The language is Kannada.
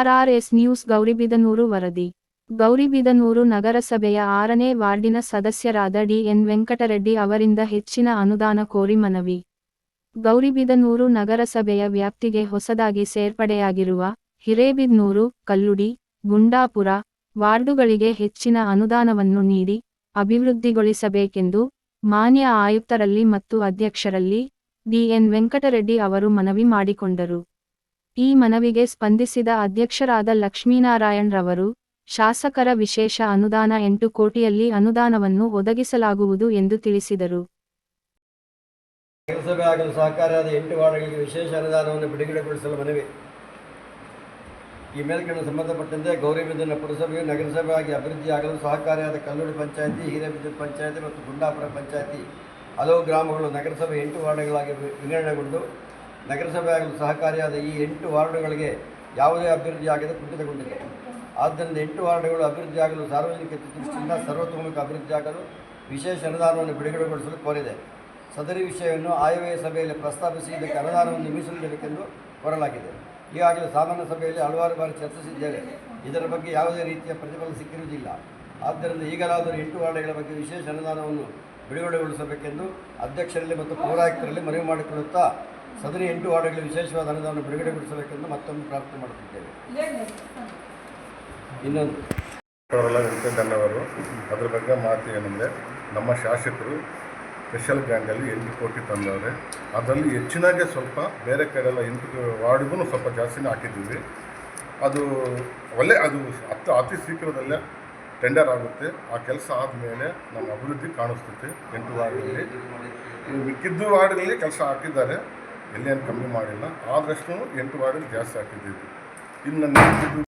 ಆರ್ಆರ್ಎಸ್ ನ್ಯೂಸ್ ಗೌರಿಬಿದನೂರು ವರದಿ. ಗೌರಿಬಿದನೂರು ನಗರಸಭೆಯ ಆರನೇ ವಾರ್ಡಿನ ಸದಸ್ಯರಾದ ಡಿಎನ್ ವೆಂಕಟರೆಡ್ಡಿ ಅವರಿಂದ ಹೆಚ್ಚಿನ ಅನುದಾನ ಕೋರಿ ಮನವಿ. ಗೌರಿಬಿದನೂರು ನಗರಸಭೆಯ ವ್ಯಾಪ್ತಿಗೆ ಹೊಸದಾಗಿ ಸೇರ್ಪಡೆಯಾಗಿರುವ ಹಿರೇಬಿದ್ನೂರು, ಕಲ್ಲುಡಿ, ಗುಂಡಾಪುರ ವಾರ್ಡುಗಳಿಗೆ ಹೆಚ್ಚಿನ ಅನುದಾನವನ್ನು ನೀಡಿ ಅಭಿವೃದ್ಧಿಗೊಳಿಸಬೇಕೆಂದು ಮಾನ್ಯ ಆಯುಕ್ತರಲ್ಲಿ ಮತ್ತು ಅಧ್ಯಕ್ಷರಲ್ಲಿ ಡಿಎನ್ ವೆಂಕಟರೆಡ್ಡಿ ಅವರು ಮನವಿ ಮಾಡಿಕೊಂಡರು. ಈ ಮನವಿಗೆ ಸ್ಪಂದಿಸಿದ ಅಧ್ಯಕ್ಷರಾದ ಲಕ್ಷ್ಮೀನಾರಾಯಣ್ ರವರು ಶಾಸಕರ ವಿಶೇಷ ಅನುದಾನ ಎಂಟು ಕೋಟಿಯಲ್ಲಿ ಅನುದಾನವನ್ನು ಒದಗಿಸಲಾಗುವುದು ಎಂದು ತಿಳಿಸಿದರು. ನಗರಸಭೆ ಆಗಲು ಸಹಕಾರಿಯಾದ ಎಂಟು ವಾರ್ಡ್ಗಳಿಗೆ ವಿಶೇಷ ಅನುದಾನವನ್ನು ಬಿಡುಗಡೆಗೊಳಿಸಲು ಮನವಿ. ಈ ಮೇಲ್ಕಂಡು ಸಂಬಂಧಪಟ್ಟಂತೆ ಗೌರಿಬಿದನ ಪುರಸಭೆಯು ನಗರಸಭೆಯಾಗಿ ಅಭಿವೃದ್ಧಿಯಾಗಲು ಸಹಕಾರಿಯಾದ ಕಲ್ಲೂರು ಪಂಚಾಯಿತಿ ಹಿರೇಬಿದೂರು ಪಂಚಾಯಿತಿ ಮತ್ತು ಗುಂಡಾಪುರ ಪಂಚಾಯಿತಿ ಹಲವು ಗ್ರಾಮಗಳು ನಗರಸಭೆ ಎಂಟು ವಾರ್ಡ್ಗಳಾಗಿ ವಿಂಗಡಣೆಗೊಂಡು ನಗರಸಭೆ ಆಗಲು ಸಹಕಾರಿಯಾದ ಈ ಎಂಟು ವಾರ್ಡುಗಳಿಗೆ ಯಾವುದೇ ಅಭಿವೃದ್ಧಿ ಆಗದೆ ಕುಂಠಿತಗೊಂಡಿದೆ. ಆದ್ದರಿಂದ ಎಂಟು ವಾರ್ಡುಗಳು ಅಭಿವೃದ್ಧಿಯಾಗಲು ಸಾರ್ವಜನಿಕ ದೃಷ್ಟಿಯಿಂದ ಸರ್ವತೋಮುಖ ಅಭಿವೃದ್ಧಿಯಾಗಲು ವಿಶೇಷ ಅನುದಾನವನ್ನು ಬಿಡುಗಡೆಗೊಳಿಸಲು ಕೋರಿದೆ. ಸದರಿ ವಿಷಯವನ್ನು ಆಯವ್ಯಯ ಸಭೆಯಲ್ಲಿ ಪ್ರಸ್ತಾಪಿಸಿ ಇದಕ್ಕೆ ಅನುದಾನವನ್ನು ಮೀಸಲಿಡಬೇಕೆಂದು ಕೋರಲಾಗಿದೆ. ಈಗಾಗಲೇ ಸಾಮಾನ್ಯ ಸಭೆಯಲ್ಲಿ ಹಲವಾರು ಬಾರಿ ಚರ್ಚಿಸಿದ್ದೇವೆ. ಇದರ ಬಗ್ಗೆ ಯಾವುದೇ ರೀತಿಯ ಪ್ರತಿಫಲ ಸಿಕ್ಕಿರುವುದಿಲ್ಲ. ಆದ್ದರಿಂದ ಈಗಲಾದರೂ ಎಂಟು ವಾರ್ಡ್ಗಳ ಬಗ್ಗೆ ವಿಶೇಷ ಅನುದಾನವನ್ನು ಬಿಡುಗಡೆಗೊಳಿಸಬೇಕೆಂದು ಅಧ್ಯಕ್ಷರಲ್ಲಿ ಮತ್ತು ಪೌರಾಯುಕ್ತರಲ್ಲಿ ಮನವಿ ಮಾಡಿಕೊಳ್ಳುತ್ತಾ ಸದರಿ ಎಂಟು ವಾರ್ಡ್ಗಳ ವಿಶೇಷವಾದ ಅನುದಾನವನ್ನು ಬಿಡುಗಡೆಗೊಳಿಸಬೇಕೆಂದು ಮತ್ತೊಮ್ಮೆ ಪ್ರಾರ್ಥನೆ ಮಾಡುತ್ತಿದ್ದೇವೆ. ಇನ್ನೊಂದು. ವೆಂಕಟಣ್ಣವರು ಅದ್ರ ಬಗ್ಗೆ ಮಾತು ಏನಂದರೆ, ನಮ್ಮ ಶಾಸಕರು ಸ್ಪೆಷಲ್ ಗ್ರ್ಯಾಂಡಲ್ಲಿ ಎಂಟು ಕೋಟಿ ತಂದವರೆ. ಅದರಲ್ಲಿ ಹೆಚ್ಚಿನಾಗೆ ಸ್ವಲ್ಪ ಬೇರೆ ಕಡೆ ಎಲ್ಲ ಎಂಟು ವಾರ್ಡ್ಗೂ ಸ್ವಲ್ಪ ಜಾಸ್ತಿನೇ ಹಾಕಿದ್ದೀವಿ. ಅದು ಒಳ್ಳೆ, ಅದು ಹತ್ತು ಅತಿ ಶೀಘ್ರದಲ್ಲೇ ಟೆಂಡರ್ ಆಗುತ್ತೆ. ಆ ಕೆಲಸ ಆದಮೇಲೆ ನಮ್ಮ ಅಭಿವೃದ್ಧಿ ಕಾಣಿಸ್ತೈತೆ ಎಂಟು ವಾರ್ಡ್ಗಳಲ್ಲಿ ಮಿಕ್ಕಿದ್ದು ವಾರ್ಡ್ಗಳಲ್ಲಿ ಕೆಲಸ ಹಾಕಿದ್ದಾರೆ. ಎಲ್ಲೇನು ಕಮ್ಮಿ ಮಾಡಿಲ್ಲ. ಆದಷ್ಟು ಎಂಟು ವಾರ್ಡಲ್ಲಿ ಜಾಸ್ತಿ ಹಾಕಿದ್ದೀವಿ ಇನ್ನು ಮಿಕ್ಕಿದ್ದು